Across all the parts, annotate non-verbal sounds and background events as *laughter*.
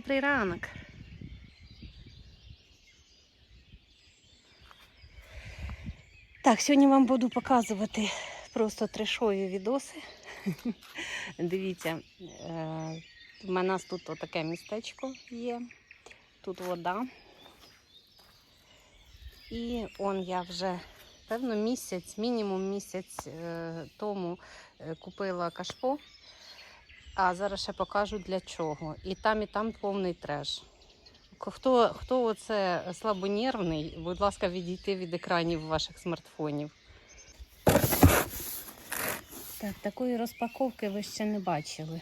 Добрий ранок. Так, сьогодні вам буду показувати просто трешові відоси. *laughs* Дивіться, е, в мене тут таке містечко є, тут вода. І он я вже певно місяць, мінімум місяць е, тому е, купила кашпо. А зараз ще покажу для чого. І там, і там повний треш. Хто, хто оце слабонервний, будь ласка, відійти від екранів ваших смартфонів. Так, такої розпаковки ви ще не бачили.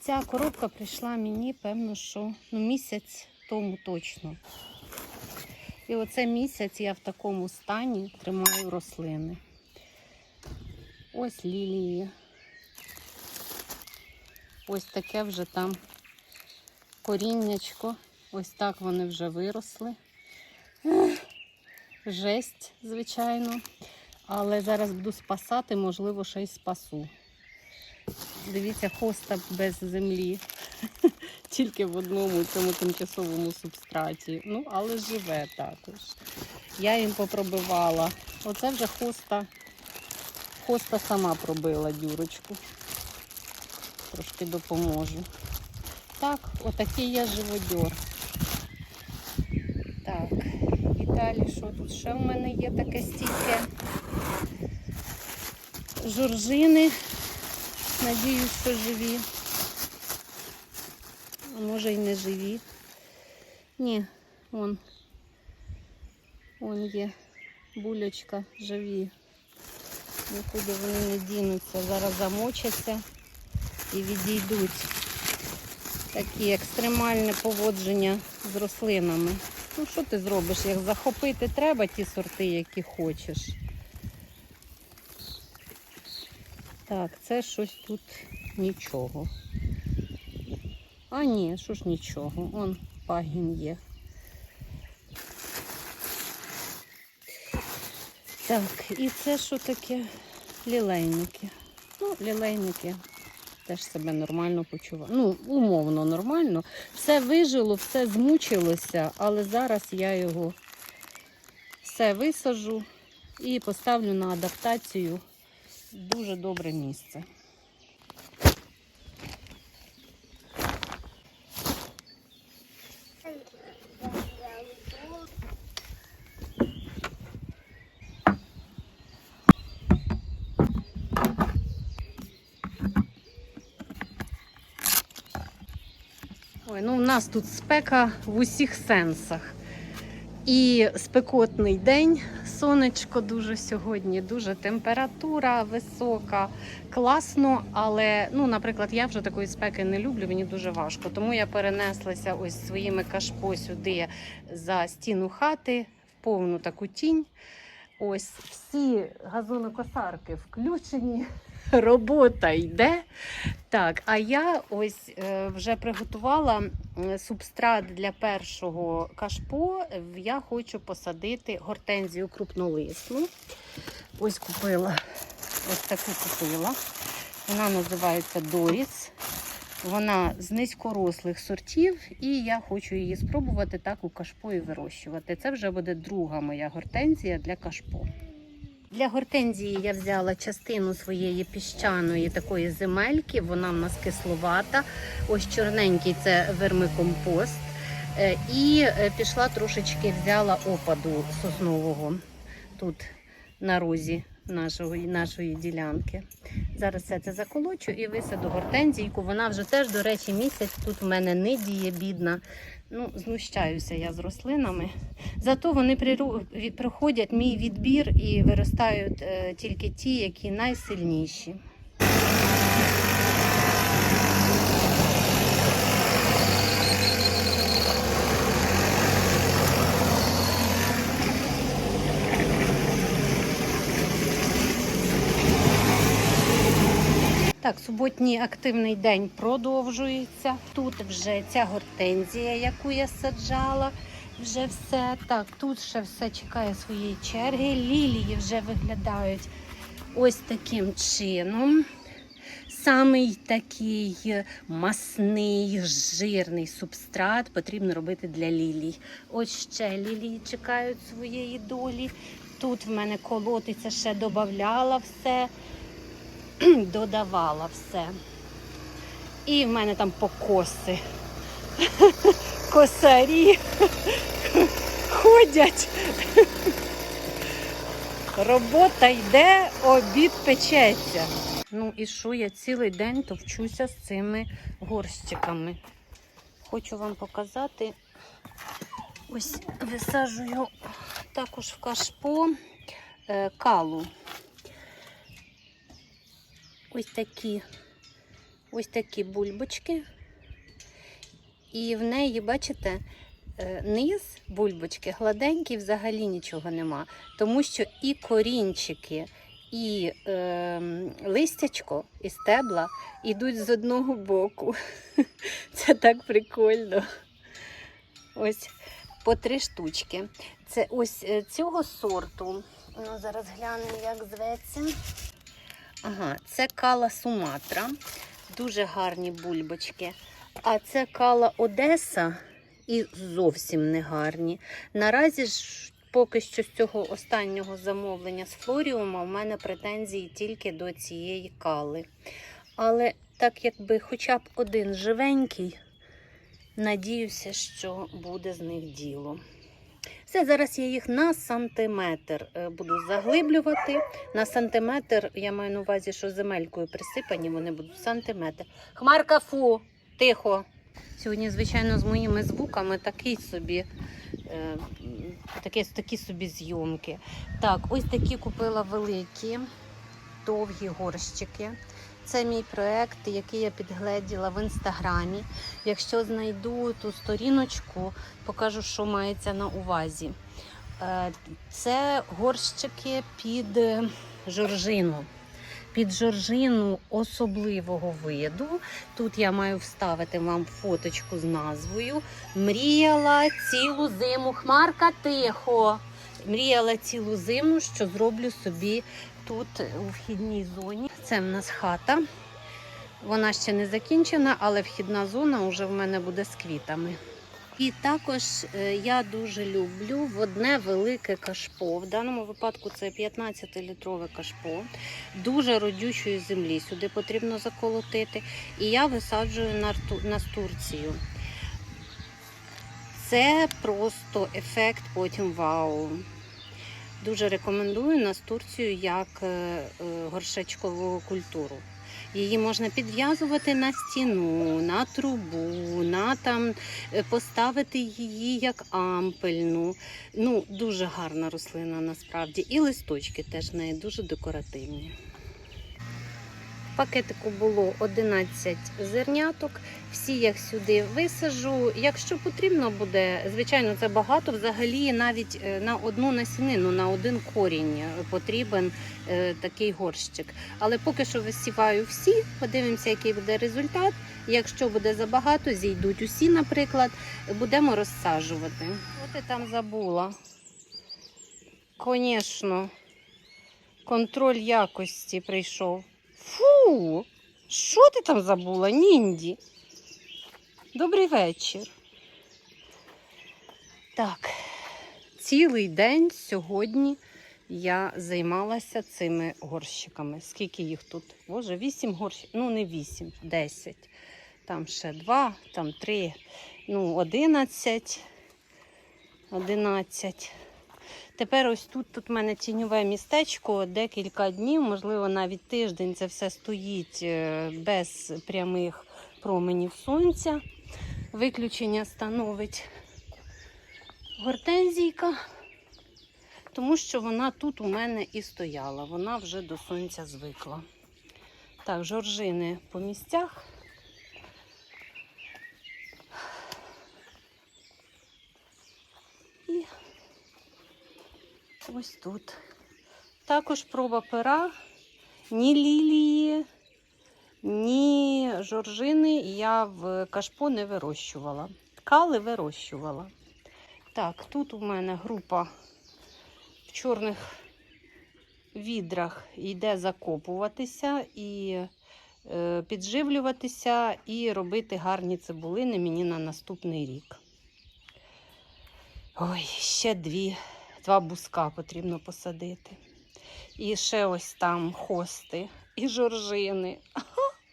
Ця коробка прийшла мені, певно, що ну, місяць тому точно. І оце місяць я в такому стані тримаю рослини. Ось лілії. Ось таке вже там коріннячко. Ось так вони вже виросли. Жесть, звичайно. Але зараз буду спасати, можливо, ще й спасу. Дивіться, хоста без землі. *laughs* Тільки в одному цьому тимчасовому субстраті. Ну, але живе також. Я їм попробивала. Оце вже хоста. Хоста сама пробила дюрочку. Трошки допоможу. Так, отакий я живодьор. Так, і далі що тут ще в мене є таке стільки жоржини. Надіюсь, що живі. А може й не живі. Ні, вон. Вон є булечка живі. Нікуди вони не дінуться. Зараз замочаться і відійдуть. Такі екстремальне поводження з рослинами. Ну, що ти зробиш? Як захопити треба ті сорти, які хочеш. Так, це щось тут нічого. А ні, що ж нічого. Он пагін є. Так, і це що таке? Лілейники. Ну, лілейники теж себе нормально почуваю. Ну, умовно нормально. Все вижило, все змучилося, але зараз я його все висажу і поставлю на адаптацію в дуже добре місце. Ой, ну у нас тут спека в усіх сенсах. І спекотний день, сонечко дуже сьогодні, дуже температура висока, класно. Але, ну, наприклад, я вже такої спеки не люблю, мені дуже важко. Тому я перенеслася ось своїми кашпо сюди за стіну хати в повну таку тінь. Ось всі газонокосарки включені, *laughs* робота йде. Так, а я ось е, вже приготувала субстрат для першого кашпо. Я хочу посадити гортензію крупнолисну. Ось купила, ось таку купила. Вона називається Доріс. Вона з низькорослих сортів, і я хочу її спробувати так у кашпо і вирощувати. Це вже буде друга моя гортензія для кашпо. Для гортензії я взяла частину своєї піщаної такої земельки. Вона в нас кисловата. Ось чорненький це вермикомпост. Е, І е, пішла трошечки взяла опаду соснового тут на розі нашого, нашої ділянки. Зараз все це заколочу і висаду гортензійку. Вона вже теж, до речі, місяць тут в мене не діє, бідна. Ну, знущаюся я з рослинами. Зато вони проходять мій відбір і виростають е, тільки ті, які найсильніші. Так, суботній активний день продовжується. Тут вже ця гортензія, яку я саджала, вже все. Так, тут ще все чекає своєї черги. Лілії вже виглядають ось таким чином. Самий такий масний, жирний субстрат потрібно робити для лілій. Ось ще лілії чекають своєї долі. Тут в мене колотиться, ще додавала все, *clears throat* додавала все. І в мене там покоси. *laughs* Косарі *laughs* ходять. *laughs* Робота йде, обід печеться. Ну і що я цілий день товчуся з цими горщиками. Хочу вам показати. Ось висаджую також в кашпо е, калу. Ось такі, ось такі бульбочки. І в неї, бачите, е, низ бульбочки гладенький, взагалі нічого нема. Тому що і корінчики, і е, листячко, і стебла йдуть з одного боку. *laughs* Це так прикольно. Ось по три штучки. Це ось е, цього сорту. Ну, зараз глянемо, як зветься. Ага, це кала Суматра. Дуже гарні бульбочки. А це кала Одеса і зовсім не гарні. Наразі ж поки що з цього останнього замовлення з флоріума в мене претензії тільки до цієї кали. Але так якби хоча б один живенький, надіюся, що буде з них діло. Все, зараз я їх на сантиметр е, буду заглиблювати. На сантиметр, я маю на увазі, що земелькою присипані, вони будуть сантиметр. Хмарка фу, тихо. Сьогодні, звичайно, з моїми звуками такий собі, е, такі, такі собі зйомки. Так, ось такі купила великі, довгі горщики. Це мій проект, який я підгледіла в інстаграмі. Якщо знайду ту сторіночку, покажу, що мається на увазі. Е, Це горщики під е, жоржину. Під жоржину особливого виду. Тут я маю вставити вам фоточку з назвою. Мріяла цілу зиму. Хмарка тихо. Мріяла цілу зиму, що зроблю собі тут у вхідній зоні. Це в нас хата. Вона ще не закінчена, але вхідна зона вже в мене буде з квітами. І також е, я дуже люблю в одне велике кашпо. В даному випадку це 15-літрове кашпо, дуже родючої землі. Сюди потрібно заколотити. І я висаджую на настурцію. Це просто ефект потім вау. Дуже рекомендую настурцію як е, е, горшечкову культуру. Її можна підв'язувати на стіну, на трубу, на там е, поставити її як ампельну. Ну, дуже гарна рослина насправді. І листочки теж в неї дуже декоративні. Пакетику було 11 зерняток. Всі я сюди висажу. Якщо потрібно буде, звичайно, це багато. Взагалі навіть е, на одну насінину, на один корінь е, потрібен е, такий горщик. Але поки що висіваю всі, подивимося, який буде результат. Якщо буде забагато, зійдуть усі, наприклад, будемо розсаджувати. Що ти там забула? Звісно, контроль якості прийшов. Фу! Що ти там забула, Нінді? Добрий вечір. Так, цілий день сьогодні я займалася цими горщиками. Скільки їх тут? Боже, вісім горщиків. Ну, не вісім, десять. Там ще два, там три, ну, одинадцять. Одинадцять. Тепер ось тут, тут в мене тіньове містечко, декілька днів, можливо, навіть тиждень це все стоїть е, без прямих променів сонця. Виключення становить гортензійка, тому що вона тут у мене і стояла. Вона вже до сонця звикла. Так, жоржини по місцях. Ось тут. Також проба пера, ні лілії, ні жоржини я в кашпо не вирощувала. Кали вирощувала. Так, тут у мене група в чорних відрах йде закопуватися, і е, підживлюватися і робити гарні цибулини мені на наступний рік. Ой, ще дві, два буска потрібно посадити. І ще ось там хости і жоржини.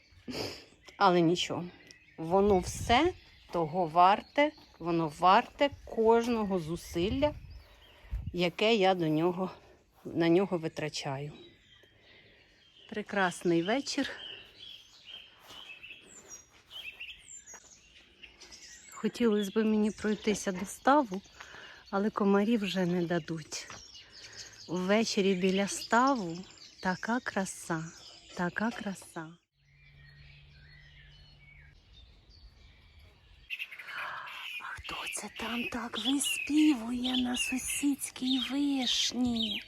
*laughs* Але нічого, воно все того варте, воно варте кожного зусилля, яке я до нього, на нього витрачаю. Прекрасний вечір. Хотілося б мені пройтися до ставу, але комарі вже не дадуть. Ввечері біля ставу така краса, така краса. А хто це там так виспівує на сусідській вишні?